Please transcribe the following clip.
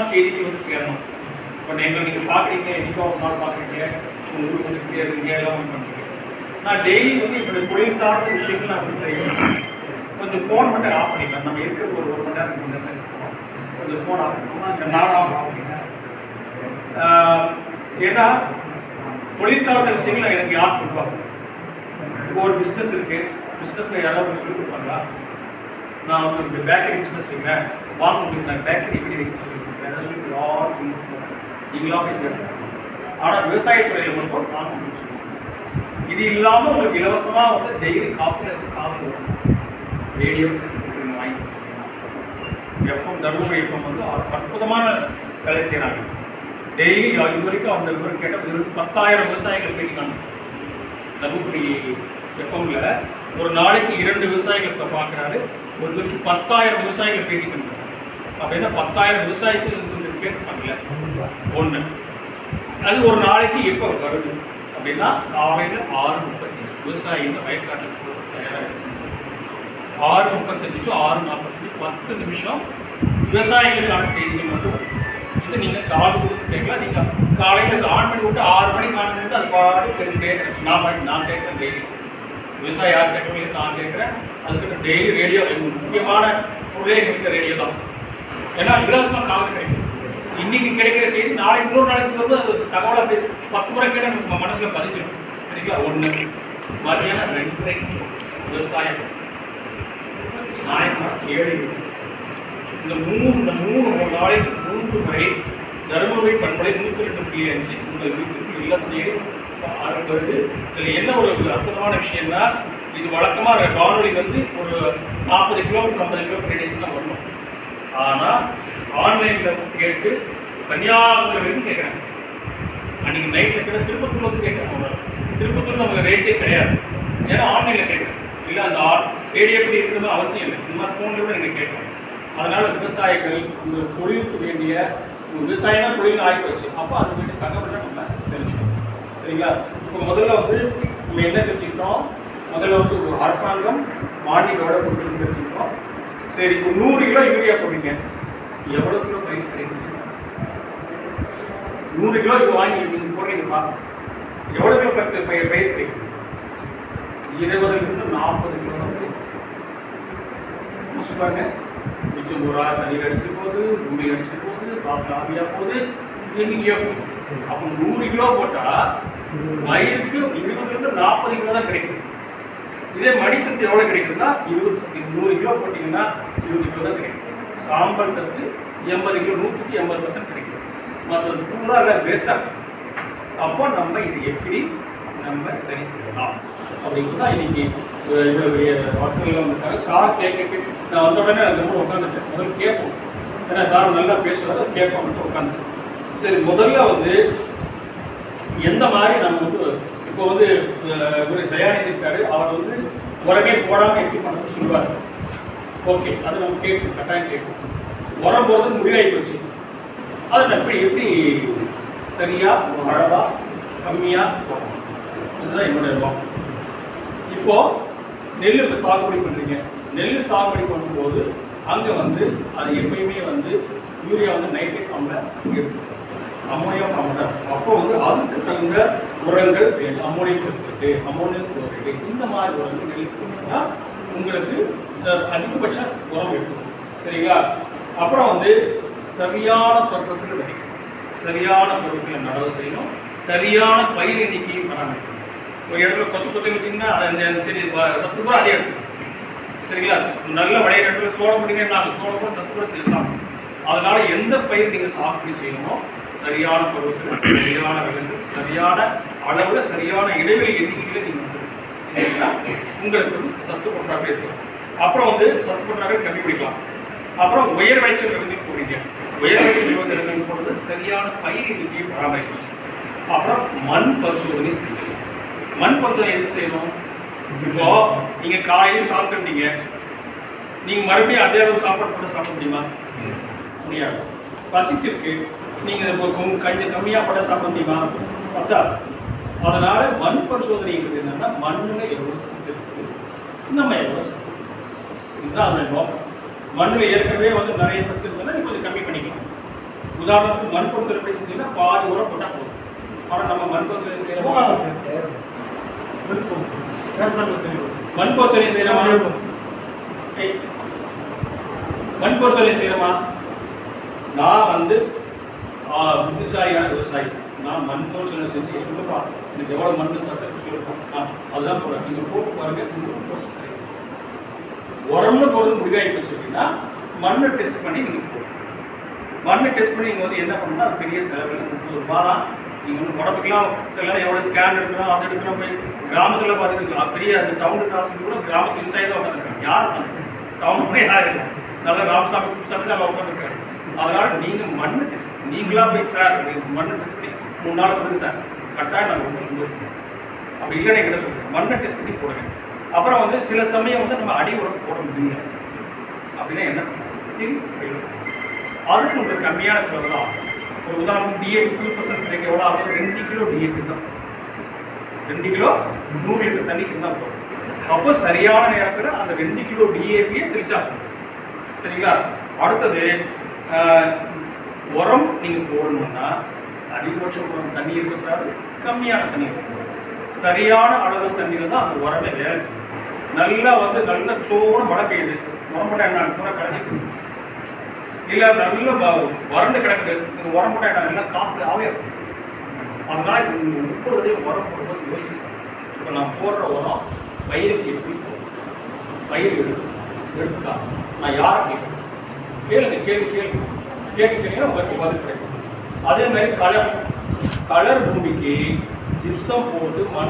தான் செய்திக்கு வந்து சேரணும். இப்போ நீங்கள் நீங்கள் பார்க்குறீங்க என்றைக்கோ ஒரு நாள் பார்க்குறீங்க உங்கள் ஊருக்கு வந்துக்கிட்டே இருக்கீங்க எல்லாம் ஒன்று பண்ணுறீங்க நான் டெய்லி வந்து இப்போ தொழில் சார்ந்த விஷயங்கள் நான் வந்து கொஞ்சம் ஃபோன் மட்டும் ஆஃப் பண்ணிக்கலாம் நம்ம இருக்கிற ஒரு ஒரு மணி நேரம் கொஞ்சம் நேரம் கொஞ்சம் ஃபோன் ஆஃப் பண்ணோம்னா நான் ஆஃப் ஆஃப் பண்ணிக்கிறேன் ஏன்னா தொழில் சார்ந்த விஷயங்கள் எனக்கு யார் சொல்லுவாங்க இப்போ ஒரு பிஸ்னஸ் இருக்குது பிஸ்னஸில் யாராவது சொல்லி கொடுப்பாங்களா? நான் வந்து இந்த பேக்கரி பிஸ்னஸ் வைக்கிறேன் வாங்க உங்களுக்கு நான் பேக்கரி எப்படி வைக்க சொல்லி கொடுக்குறேன் அதை சொல்லி யாரும் ஆனால் விவசாயத்துறையில் மட்டும் நான் உங்களுக்கு இது இல்லாமல் உங்களுக்கு இலவசமாக வந்து டெய்லி காப்பில் காப்பு ரேடியோ வாங்கி எஃப்எம் தர்மபுரி எஃப்எம் வந்து அற்புதமான வேலை செய்கிறாங்க டெய்லி இது வரைக்கும் அந்த விவரம் கேட்டால் வெறும் பத்தாயிரம் விவசாயிகள் பேட்டிக்காங்க தர்மபுரி எஃப்எம்ல ஒரு நாளைக்கு இரண்டு விவசாயிகள் பார்க்குறாரு ஒரு பத்தாயிரம் விவசாயிகள் பேட்டி பண்ணுறாரு அப்படின்னா பத்தாயிரம் விவசாயிகள் இருந்து கேட்டுப்பாங்கல்ல ஒன்று அது ஒரு நாளைக்கு எப்போ வருது? அப்படின்னா காலையில் ஆறு முப்பத்தஞ்சு. விவசாயிங்க வயக்காட்டுக்கு தயாராக ஆறு முப்பத்தஞ்சு டு ஆறு நாற்பத்தஞ்சு. பத்து நிமிஷம் விவசாயிகளுக்கான செய்திகள் மட்டும். இது நீங்கள் கால் கொடுத்து கேட்கலாம். நீங்கள் காலையில் ஆன் பண்ணி விட்டு ஆறு மணிக்கு விட்டு அது பாடு கேட்டுட்டே இருக்கணும். நான் பண்ணி நான் கேட்குறேன் டெய்லி விவசாயி யார் கேட்கறவங்களுக்கு நான் கேட்குறேன். அதுக்கு டெய்லி ரேடியோ முக்கியமான பொருளே எங்கள் வீட்டில் ரேடியோ தான். ஏன்னா இலவசமாக காவல் கிடைக்கும். இன்னைக்கு கிடைக்கிற செய்தி நாளைக்கு இன்னொரு நாளைக்கு வந்து அது தகவல் அப்படி பத்து முறை கேட்டால் நம்ம மனசில் பதிஞ்சிடும் சரிங்களா? ஒன்று மத்தியானம் ரெண்டு விவசாயம். சாயந்தரம் ஏழு. இந்த மூணு இந்த மூணு நாளைக்கு மூன்று முறை தருமபுரி பண்பலை நூற்றி ரெண்டு புள்ளி அஞ்சு உங்கள் வீட்டுக்கு இல்லத்தையே ஆரம்பி வருது இதில் என்ன ஒரு அற்புதமான விஷயம்னா இது வழக்கமாக வானொலி வந்து ஒரு நாற்பது கிலோமீட்டர் ஐம்பது கிலோமீட்டர் ரேடியஸ் தான் வரணும். ஆனால் ஆன்லைனில் கேட்டு கன்னியாகுமரி வரைக்கும் கேட்குறாங்க அன்றைக்கி நைட்டில் கூட திருப்பத்தூர் வந்து கேட்குறாங்க திருப்பத்தூர் நமக்கு ரேஞ்சே கிடையாது. ஏன்னா ஆன்லைனில் கேட்குறேன் இல்லை அந்த ஆன் ரேடியோ எப்படி இருக்கணும் அவசியம் இல்லை. இந்த மாதிரி ஃபோனில் கூட நீங்கள் கேட்கலாம். அதனால் விவசாயிகள் இந்த தொழிலுக்கு வேண்டிய விவசாயம் தொழில் ஆகி போச்சு அப்போ அது வேண்டிய தகவலை நம்ம தெரிஞ்சுக்கணும். சரிங்களா? இப்போ முதல்ல வந்து நம்ம என்ன தெரிஞ்சுக்கிட்டோம்? முதல்ல வந்து ஒரு அரசாங்கம் மானியம் எவ்வளோ கொடுக்குன்னு சரி இப்போ நூறு கிலோ யூரியா போடுறீங்க. எவ்வளோ கிலோ பயிர் கிடைக்கும் நூறு கிலோ இது வாங்கி நீங்கள் போடுறீங்கப்பா எவ்வளோ கிலோ பயிர் பயிர் பயிர் கிடைக்கும் இருபதுலேருந்து நாற்பது கிலோ பாருங்க மிச்சம் ஒரு ஆறு தண்ணீர் அடிச்சுட்டு போகுது பூமி அடிச்சுட்டு போகுது காற்று ஆவியா போகுது எங்கேயோ போகுது. அப்போ நூறு கிலோ போட்டால் பயிருக்கு இருபதுலேருந்து நாற்பது கிலோ தான் கிடைக்கும் இதே மடிச்சத்து எவ்வளோ கிடைக்குதுன்னா? இருபது சத்து நூறு கிலோ போட்டிங்கன்னா இருபது கிலோ தான் கிடைக்கும். சாம்பல் சத்து எண்பது கிலோ நூற்றுக்கு எண்பது பர்சன்ட் கிடைக்கும். மற்றது பூரா எல்லாம் வேஸ்ட்டாக அப்போ நம்ம இது எப்படி நம்ம சரி செய்யலாம்? அப்படிங்கிறது தான் இன்னைக்கு அஹ், இவ்வளவு பெரிய சார் கேட்க நான் வந்த உடனே அந்த கூட உட்காந்துட்டேன் முதல்ல கேட்போம். ஏன்னா சார் நல்லா பேசுவார் கேட்போம் உட்காந்துட்டேன் சரி முதல்ல வந்து எந்த மாதிரி நம்ம வந்து இப்போ வந்து அஹ், ஒரு தயாநிதி இருக்காரு அவர் வந்து உரமே போடாமல் எப்படி பண்ணணும்னு சொல்லுவார். ஓகே அது நம்ம கேட்கும் கட்டாயம் கேட்கும் உரம் போகிறது முடிவாகி போச்சு. அது எப்படி எப்படி சரியாக அளவா கம்மியாக போகணும் இதுதான் என்னோட நோக்கம் இப்போ நெல் இப்போ சாகுபடி பண்ணுறீங்க நெல் சாகுபடி பண்ணும்போது அங்கே வந்து அது எப்பயுமே வந்து யூரியா வந்து நைட்ரேட் அமில எடுத்துக்கும். அம்மோனியா அமிலம் அப்போ வந்து அதுக்கு தகுந்த உரங்கள் வேணும். அம்மோனியம் சல்ஃபேட்டு அம்மோனியம் குளோரைடு இந்த மாதிரி உரங்கள் நெல்லுக்கு உங்களுக்கு இந்த அதிகபட்ச உரம் எடுக்கும் சரிங்களா? அப்புறம் வந்து சரியான பருவத்தில் விதைக்கணும் சரியான பருவத்தில் நடவு செய்யணும். சரியான பயிர் எண்ணிக்கையும் பராமரிக்கணும். ஒரு இடத்துல கொச்சை கொச்சை வச்சிங்கன்னா அது அந்த சரி சத்து கூட அதே எடுத்துக்கணும் சரிங்களா? நல்ல விளையிற இடத்துல சோளம் பண்ணிங்கன்னா நாங்கள் சோளம் கூட சத்து கூட தெரிஞ்சாங்க அதனால் எந்த பயிர் நீங்கள் சாப்பிட்டு செய்யணுமோ சரியான பருவத்தில் சரியான விலங்கு சரியான அளவில் சரியான இடைவெளி எண்ணிக்கையில் நீங்கள் செஞ்சீங்கன்னா உங்களுக்கு வந்து சத்து பற்றாக்குறை இருக்கும். அப்புறம் வந்து சத்து பற்றாக்குறை கம்மி பிடிக்கலாம் அப்புறம் உயர் விளைச்சல் விலங்கு போடுறீங்க. உயர் விளைச்சல் விலங்கு போடுறது சரியான பயிர் எண்ணிக்கையை பராமரிக்கணும். அப்புறம் மண் பரிசோதனை செய்யணும். மண் பரிசோதனை எதுக்கு செய்யணும்? இப்போ நீங்க காலையில சாப்பிட்டுட்டீங்க. நீங்க மறுபடியும் அதே அளவு சாப்பாடு போட்டு சாப்பிட முடியுமா? முடியாது. பசிச்சிருக்கு. நீங்கள் இப்போ கொ- கொஞ்சம் கம்மியா போட சாப்பிட முடியுமா? பத்தா அதனால் மண் பரிசோதனைங்கிறது என்னென்னா மண்ணில் எவ்வளோ சத்து இருக்குது? நம்ம எவ்வளோ சத்து இதுதான் அதோட நோக்கம். மண்ணில் ஏற்கனவே வந்து நிறைய சத்து இருந்ததுன்னா நீ கொஞ்சம் கம்மி பண்ணிக்கலாம். உதாரணத்துக்கு மண் பொருத்தல் எப்படி செஞ்சீங்கன்னா பாதி உரம் போட்டால் போதும். ஆனால் நம்ம மண் பொருத்தல் செய்யறோமா. மண் பொருத்தலை செய்யறோமா? ஏய், மண் பொருத்தலை செய்கிறோமா நான் வந்து புத்திசாலியான விவசாயி நான் மண் பரிசோதனை செஞ்சு சொல்லுப்பா எனக்கு எவ்வளோ மண் சத்தம் சொல்லுப்பா அதுதான் போகிறேன் நீங்கள் போட்டு பாருங்க உங்களுக்கு ப்ரோசஸ் உரம்னு போகிறது முடிவாகி போச்சு அப்படின்னா மண்ணை டெஸ்ட் பண்ணி நீங்கள் போகணும் மண்ணை டெஸ்ட் பண்ணி நீங்கள் வந்து என்ன பண்ணணும்னா அது பெரிய செலவு முப்பது ரூபா தான் நீங்கள் வந்து உடம்புக்கெல்லாம் எல்லாம் எவ்வளோ ஸ்கேன் எடுக்கிறோம் அது எடுக்கிறோம் போய் கிராமத்தில் பார்த்துருக்கலாம் பெரிய அந்த டவுன் காசு கூட கிராமத்து விவசாயி தான் உட்காந்துருக்காங்க யார் டவுன் கூட யார் இல்லை நல்லா ராமசாமி சாமி தான் உட்காந்துருக்காங்க அதனால நீங்கள் மண்ணு டெஸ்ட் நீங்களா போய் சார் மண்ணை டெஸ்ட் பண்ணி மூணு நாள் கொடுங்க சார். கட்டாயம் நாங்கள் ரொம்ப சந்தோஷம் அப்படி இல்லைன்னு என்ன சொல்றேன். மண்ணை டெஸ்ட் பண்ணி போடுங்க அப்புறம் வந்து சில சமயம் வந்து நம்ம அடி உரம் போட முடியல. அப்படின்னா என்ன? பண்ணணும் அதுக்கு உங்களுக்கு கம்மியான செலவு தான். ஆகும். ஒரு உதாரணம் டிஏபி டூ பர்சன்ட் கிடைக்க எவ்வளோ ஆகும் ரெண்டு கிலோ டிஏபி தான். ரெண்டு கிலோ நூறு லிட்டர் தண்ணிக்கு தான் போகும். அப்போ சரியான நேரத்தில் அந்த ரெண்டு கிலோ டிஏபியை தெளிச்சா சரிங்களா? அடுத்தது உரம் நீங்கள் போடணும்னா அதிகபட்ச உரம் தண்ணி இருக்கக்கூடாது கம்மியான தண்ணி இருக்கக்கூடாது. சரியான அளவு தண்ணியில் தான் அந்த உரமே வேலை செய்யும். நல்லா வந்து நல்ல சோறு மழை பெய்யுது. உரம் போட்டால் என்ன கூட கரைஞ்சிட்டு இல்லை நல்ல வ- வறண்டு கிடக்குது. இந்த உரம் போட்டால் என்ன எல்லாம் காற்று ஆவே அதனால் அதனால நீங்கள் உரம் போடும்போது யோசிக்கணும். இப்போ நான் போடுற உரம் பயிருக்கு எப்படி போகும்? பயிர் எடுத்து எடுத்துக்கா. நான் யாரை கேட்கணும் கேளுங்க கேள்வி கேள்வி கேள்வி கேட்டீங்கன்னா உங்களுக்கு பதில் கிடைக்கும். அதே மாதிரி கலர் கலர் பூமிக்கு ஜிப்சம் போட்டு மண்